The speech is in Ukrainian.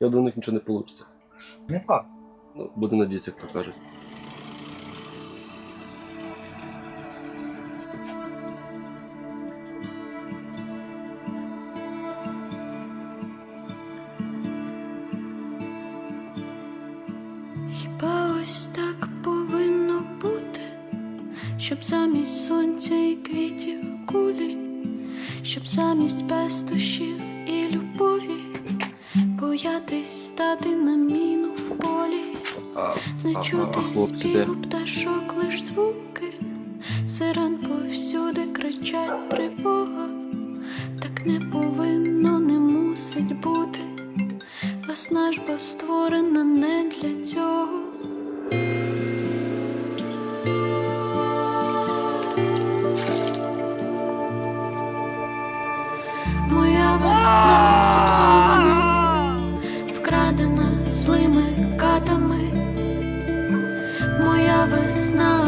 Я до них нічого не вийде. Не факт. Ну, буде надіятися, як то кажуть. Хіба ось так повинно бути, щоб замість сонця і квітів кулі, щоб замість пестощів і любові боятись стати на міну в полі, А, не а, чути а співу пташок, лиш звуки, сирен повсюди кричать тривога, так не повинно, не мусить бути. Весна ж бо створена не для цього. Моя весна вкрадена злими катами. Моя весна